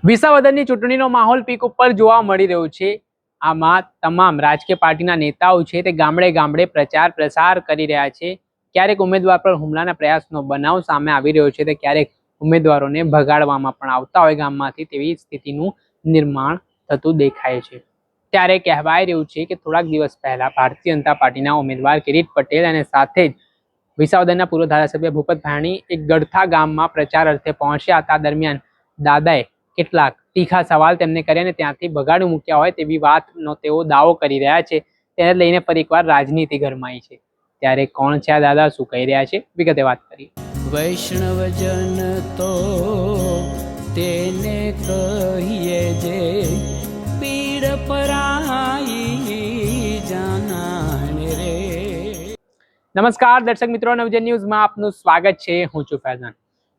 વિસાવદરની ચૂંટણીનો માહોલ પીક ઉપર જોવા મળી રહ્યો છે. આમાં તમામ રાજકીય પાર્ટીના નેતાઓ છે તે ગામડે ગામડે પ્રચાર પ્રસાર કરી રહ્યા છે. ક્યારેક ઉમેદવાર પર હુમલાના પ્રયાસનો બનાવ સામે આવી રહ્યો છે તે ક્યારેક ઉમેદવારોને ભગાડવામાં પણ આવતા હોય ગામમાંથી તેવી સ્થિતિનું નિર્માણ થતું દેખાય છે. ત્યારે કહેવાય રહ્યું છે કે થોડાક દિવસ પહેલા ભારતીય જનતા પાર્ટીના ઉમેદવાર કિરીટ પટેલ અને સાથે જ વિસાવદરના પૂર્વ ધારાસભ્ય ભૂપત ભાણી એક ગઢથા ગામમાં પ્રચાર અર્થે પહોંચ્યા હતા. દરમિયાન દાદાએ કેટલાક તીખા સવાલ તેમને કરી અને ત્યાંથી ભગાડી મૂક્યા હોય તેવી વાતનો તેઓ દાવો કરી રહ્યા છે. તેને લઈને ફરી એકવાર રાજનીતિ ગરમાઈ છે. ત્યારે કોણ છે આ દાદા? શું કહી રહ્યા છે? વિગતે વાત કરી વૈષ્ણવજન તો તેને કહીએ જે પીડ પરાઈ જાનાને રે. નમસ્કાર દર્શક મિત્રો નવજન ન્યૂઝમાં આપનું સ્વાગત છે. હું છું ફૈઝાન.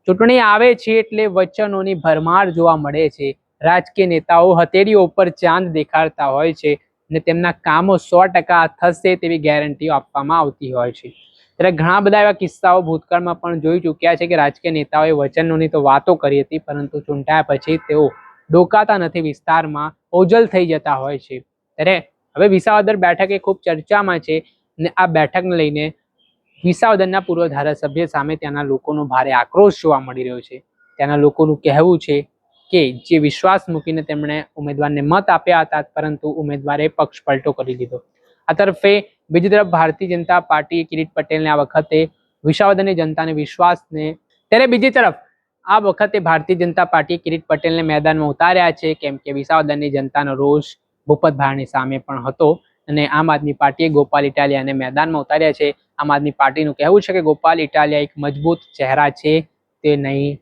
ચૂંટણી આવે છે એટલે વચનોની ભરમાર જોવા મળે છે. રાજકીય નેતાઓ હથેળીઓ ઉપર ચાંદ દેખાડતા હોય છે અને તેમના કામો સો ટકા થશે તેવી ગેરંટીઓ આપવામાં આવતી હોય છે. ત્યારે ઘણા બધા એવા કિસ્સાઓ ભૂતકાળમાં પણ જોઈ ચૂક્યા છે કે રાજકીય નેતાઓએ વચનોની તો વાતો કરી હતી, પરંતુ ચૂંટાયા પછી તેઓ ડોકાતા નથી, વિસ્તારમાં ઓજલ થઈ જતા હોય છે. ત્યારે હવે વિસાવદર બેઠક એ ખૂબ ચર્ચામાં છે અને આ બેઠકને લઈને વિસાવદરના પૂર્વ ધારાસભ્ય સામે ત્યાંના લોકોનો ભારે આક્રોશ જોવા મળી રહ્યો છે. ત્યાંના લોકોનું કહેવું છે કે જે વિશ્વાસ મૂકીને તેમણે ઉમેદવારને મત આપ્યા હતા, પરંતુ ઉમેદવારે પક્ષ પલટો કરી દીધો આ તરફે બીજી તરફ ભારતીય જનતા પાર્ટીએ કિરીટ પટેલને આ વખતે વિસાવદનની જનતાને વિશ્વાસને ત્યારે બીજી તરફ આ વખતે ભારતીય જનતા પાર્ટીએ કિરીટ પટેલને મેદાનમાં ઉતાર્યા છે, કેમ કે વિસાવદરની જનતાનો રોષ ભૂપતભાઈની સામે પણ હતો. અને આમ આદમી પાર્ટીએ ગોપાલ ઇટાલિયાને મેદાનમાં ઉતાર્યા છે. આમ આદમી પાર્ટીનું કહેવું છે કે ગોપાલ ઇટાલિયા એક મજબૂત ચહેરા છે. તે નહીં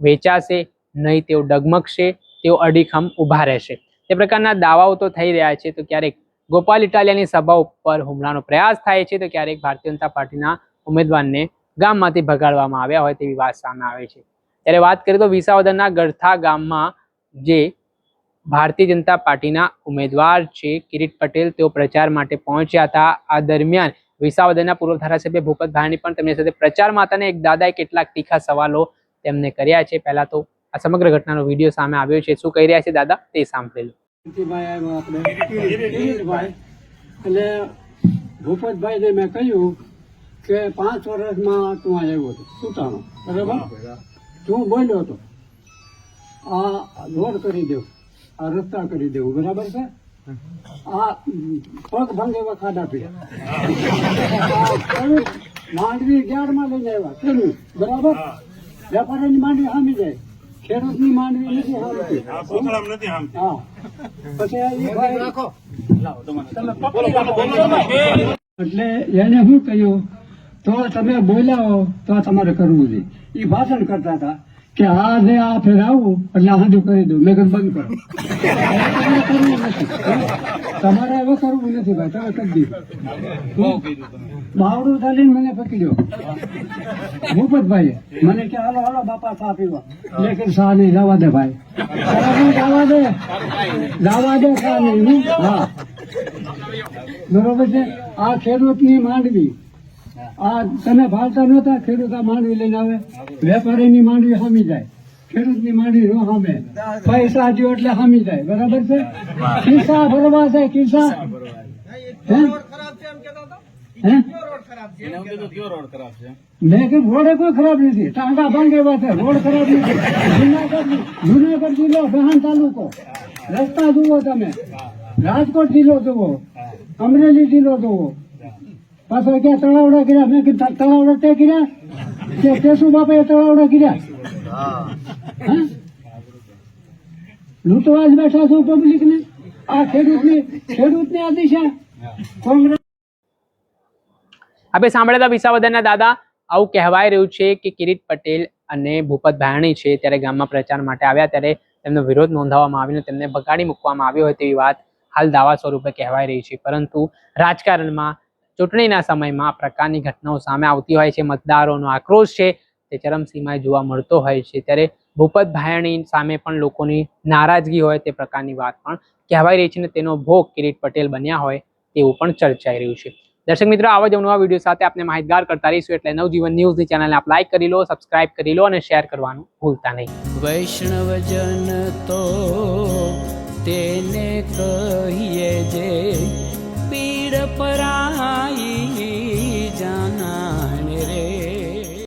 વેચાશે, નહીં તેઓ ડગમગશે, તેઓ અડીખમ ઊભા રહેશે. તે પ્રકારના દાવાઓ તો થઈ રહ્યા છે. તો ક્યારેક ગોપાલ ઇટાલિયાની સભા ઉપર હુમલાનો પ્રયાસ થાય છે. તો ક્યારેક ભારતીય જનતા પાર્ટીના ઉમેદવારને ગામમાંથી ભગાડવામાં આવ્યા હોય તેવી વાત સામે આવે છે. ત્યારે વાત કરીએ તો વિસાવદરના ગરથા ગામમાં જે ભારતીય જનતા પાર્ટીના ઉમેદવાર છે. કિરીટ પટેલ તેઓ પ્રચાર માટે પહોંચ્યા હતા. આ દરમિયાન વિસાવદરના પૂર્વ ધારાસભ્ય ભૂપત ભાણી પણ તેમની સાથે પ્રચારમાં હતા અને એક દાદાએ કેટલાક તીખા સવાલો તેમને કર્યા છે. પહેલા તો આ સમગ્ર ઘટનાનો વીડિયો સામે આવ્યો છે. શું કહી રહ્યા છે દાદા? તે સાંભળી લો. કિરીટભાઈ ભૂપતભાઈને મેં કહ્યું કે પાંચ વર્ષમાં તું આવ્યો હતો. સુતાનો બરાબર? તું બોલ્યો હતો. આ રોડ કરી દઉં આ રસ્તા કરી દેવું બરાબર છે? આ પગ ભંગ એવા ખાડા પીડા. આ માંડવી ગ્યારમાં લઈને આવ્યા ખેડૂત બરાબર? વેપારીની માંડવી હામી જાય. ખેડૂતની માંડવી નથી હામતી. હા પછી આ એટલે એને શું કહ્યું તો તમે બોલ્યા હો તો તમારે કરવું જોઈએ એ ભાષણ કરતા હતા. કે આ ને આ ફેર આવું. એટલે હાજુ કરી દઉં. મેં કદ બંધ કરો. તમારે એવું કરવું નથી ભાઈ, તમે કરી દીધું. બાવડું ચાલીને મને પકડ્યો ભૂપતભાઈ મને કે, હાલો હાલો, બાપા, ચા પીવા. લેકિન શાહ નહીં, જવા દે ભાઈ. જવા દે. જવા દે શાહ નહીં. હા. બરોબર છે? આ ખેડૂતની માંડવી આ તમે ભાવતા નહોતા, ખેડૂત માંડવી લઈને આવે. વેપારીની માંડવી હામી જાય. ખેડૂતની માંડવી નો હામે. પૈસા જો એટલે હામી જાય. બરાબર છે? કિસ્સા ભરવા છે? હે? મેં કીધું, રોડે કોઈ ખરાબ નથી. ટાંગા ભાંગ એવા છે, રોડ ખરાબ નથી. જુનાગઢ જુનાગઢ જિલ્લો દહાણ તાલુકો. રસ્તા જુઓ તમે. રાજકોટ જિલ્લો જુઓ. અમરેલી જિલ્લો જુઓ. પાછો ક્યાં તળાવડા કર્યા? મેં કીધું તળાવડા તે કર્યા? કે બાપા એ તળાવડા કર્યા? હા? લૂંટવા જ બેઠા છું પબ્લિક ને આ ખેડૂતની ખેડૂતની આ દિશા? કોંગ્રેસ આપણે સાંભળ્યા હતા વિસાવદરના દાદા આવું કહેવાય રહ્યું છે કે કિરીટ પટેલ અને ભૂપત ભાયણી છે ત્યારે ગામમાં પ્રચાર માટે આવ્યા ત્યારે તેમનો વિરોધ નોંધાવવામાં આવીને તેમને બગાડી મૂકવામાં આવ્યો હોય તેવી વાત હાલ દાવા સ્વરૂપે કહેવાય રહી છે. પરંતુ રાજકારણમાં ચૂંટણીના સમયમાં આ પ્રકારની ઘટનાઓ સામે આવતી હોય છે, મતદારોનો આક્રોશ છે, તે ચરમસીમાએ જોવા મળતો હોય છે. ત્યારે ભૂપત ભાયણી સામે પણ લોકોની નારાજગી હોય તે પ્રકારની વાત પણ કહેવાય રહી છે અને તેનો ભોગ કિરીટ પટેલ બન્યા હોય તેવું પણ ચર્ચાઈ રહ્યું છે. દર્શક મિત્રો, આવા જ નવા વીડિયો સાથે આપણે માહિતગાર કરતા રહીશું એટલે નવજીવન ન્યૂઝની ચેનલને આપ લાઈક કરી લો, સબસ્ક્રાઇબ કરી લો અને શેર કરવાનું ભૂલતા નહીં. વૈષ્ણવજન તો તેને કહીએ